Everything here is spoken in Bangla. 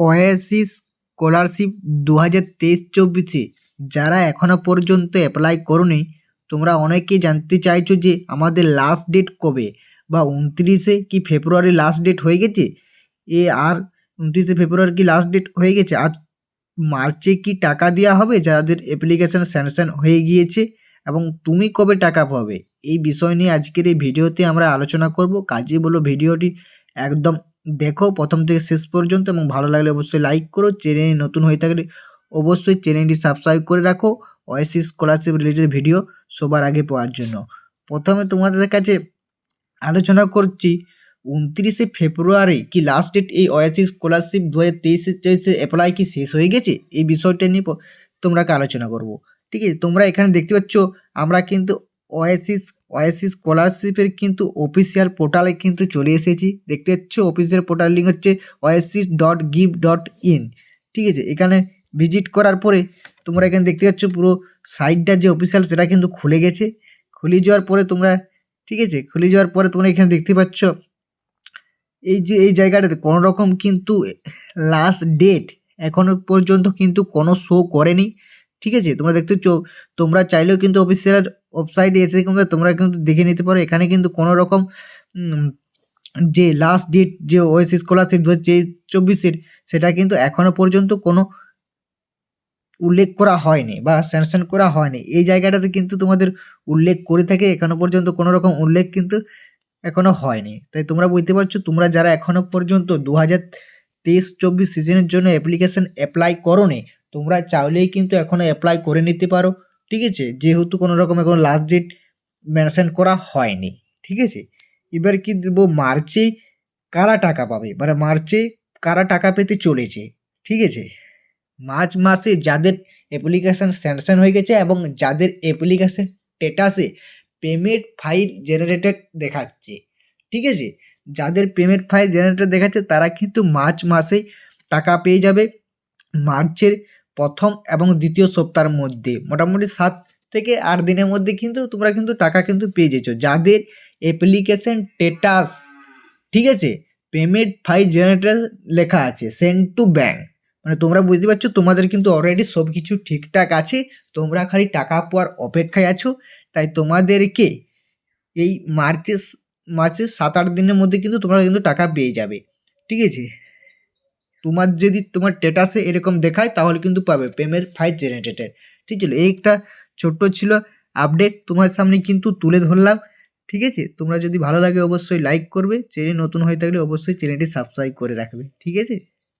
ওয়েসিস স্কলারশিপ দু হাজার তেইশ চব্বিশে। যারা এখনও পর্যন্ত অ্যাপ্লাই করোনি, তোমরা অনেকেই জানতে চাইছো যে আমাদের লাস্ট ডেট কবে বা উনত্রিশে কি ফেব্রুয়ারি লাস্ট ডেট হয়ে গেছে? এ আর উনত্রিশে ফেব্রুয়ারি কি লাস্ট ডেট হয়ে গেছে? আর মার্চে কি টাকা দেওয়া হবে? যাদের অ্যাপ্লিকেশান স্যাংশন হয়ে গিয়েছে এবং তুমি কবে টাকা পাবে? এই বিষয় নিয়ে আজকের এই ভিডিওতে আমরা আলোচনা করব। কাজে বলো ভিডিওটি একদম দেখো প্রথম থেকে শেষ পর্যন্ত এবং ভালো লাগলে অবশ্যই লাইক করো। চ্যানেলে নতুন হয়ে থাকলে অবশ্যই চ্যানেলটি সাবস্ক্রাইব করে রাখো। ওয়েসি স্কলারশিপ রিলেটেড ভিডিও সবার আগে পাওয়ার জন্য। প্রথমে তোমাদের কাছে আলোচনা করছি, উনত্রিশে ফেব্রুয়ারি কি লাস্ট ডেট এই ওয়েসি স্কলারশিপ দু হাজার তেইশে তেইশে অ্যাপ্লাই কি শেষ হয়ে গেছে? এই বিষয়টা নিয়ে তোমরাকে আলোচনা করব। ঠিক আছে, তোমরা এখানে দেখতে পাচ্ছ, আমরা কিন্তু ওয়েসিস ওয়েসিস স্কলারশিপের কিন্তু অফিসিয়াল পোর্টালে কিন্তু চলে এসেছি। দেখতে পাচ্ছ অফিসিয়াল পোর্টাল লিঙ্ক হচ্ছে oasis dot give dot in ঠিক আছে, এখানে ভিজিট করার পরে তোমরা এখানে দেখতে পাচ্ছ পুরো সাইটটা যে অফিসিয়াল সেটা কিন্তু খুলে গেছে। খুলে যাওয়ার পরে তোমরা, ঠিক আছে, খুলে যাওয়ার পরে তোমরা এখানে দেখতে পাচ্ছ, এই যে, এই জায়গাটাতে কোনো রকম কিন্তু লাস্ট ডেট এখনও পর্যন্ত কিন্তু কোনো শো করেনি। ঠিক আছে? তোমরা দেখতে পাচ্ছ তোমরা চাইলেও কিন্তু অফিসিয়াল ওয়েবসাইটে এসে কিন্তু তোমরা কিন্তু দেখে নিতে পারো। এখানে কিন্তু কোনো রকম যে লাস্ট ডেট যে ওএসি স্কলারশিপ দু হাজার চব্বিশের, সেটা কিন্তু এখনও পর্যন্ত কোনো উল্লেখ করা হয়নি বা স্যাংশন করা হয়নি। এই জায়গাটাতে কিন্তু তোমাদের উল্লেখ করে থাকে, এখনও পর্যন্ত কোনো রকম উল্লেখ কিন্তু এখনও হয়নি। তাই তোমরা বুঝতে পারছ, তোমরা যারা এখনও পর্যন্ত দু হাজার তেইশ, চব্বিশ সিজনের জন্য অ্যাপ্লিকেশন অ্যাপ্লাই করোনি তোমরা চাইলেই কিন্তু এখনও অ্যাপ্লাই করে নিতে পারো, ঠিক আছে? যেহেতু কোনো রকম এখন লাস্ট ডেট মেনশন করা হয়নি, ঠিক আছে? এবার কি দেবো? মার্চে কারা টাকা পাবে? মানে মার্চে কারা টাকা পেতে চলেছে, ঠিক আছে? মার্চ মাসে যাদের অ্যাপ্লিকেশান স্যাংশন হয়ে গেছে এবং যাদের অ্যাপ্লিকেশান স্টেটাসে পেমেন্ট ফাইল জেনারেটেড দেখাচ্ছে, ঠিক আছে? যাদের পেমেন্ট ফাইল জেনারেটেড দেখাচ্ছে, তারা কিন্তু মার্চ মাসে টাকা পেয়ে যাবে। মার্চের প্রথম এবং দ্বিতীয় সপ্তাহের মধ্যে। মোটামুটি সাত থেকে আট দিনের মধ্যে কিন্তু তোমরা কিন্তু টাকা কিন্তু পেয়ে যেছো। যাদের অ্যাপ্লিকেশন স্টেটাস ঠিক আছে? পেমেন্ট ফাইল জেনারেটর লেখা আছে সেন্ড টু ব্যাঙ্ক মানে তোমরা বুঝতে পারছ, তোমাদের কিন্তু অলরেডি সব কিছু ঠিকঠাক আছে, তোমরা খালি টাকা পাওয়ার অপেক্ষায় আছো। তাই তোমাদেরকে এই মার্চের মার্চের সাত আট দিনের মধ্যে কিন্তু তোমরা কিন্তু টাকা পেয়ে যাবে। ঠিক আছে? তোমার যদি তোমার স্টেটাসে এরকম দেখায়, তাহলে কিন্তু পাবে। পেমেন্ট ফাইভ জেনারেটেড ঠিক ছিল এই একটা ছোট্ট ছিল আপডেট তোমার সামনে কিন্তু তুলে ধরলাম। ঠিক আছে? তোমরা যদি ভালো লাগে অবশ্যই লাইক করবে। চ্যানেল নতুন হয়ে থাকলে অবশ্যই চ্যানেলটি সাবস্ক্রাইব করে রাখবে। ঠিক আছে?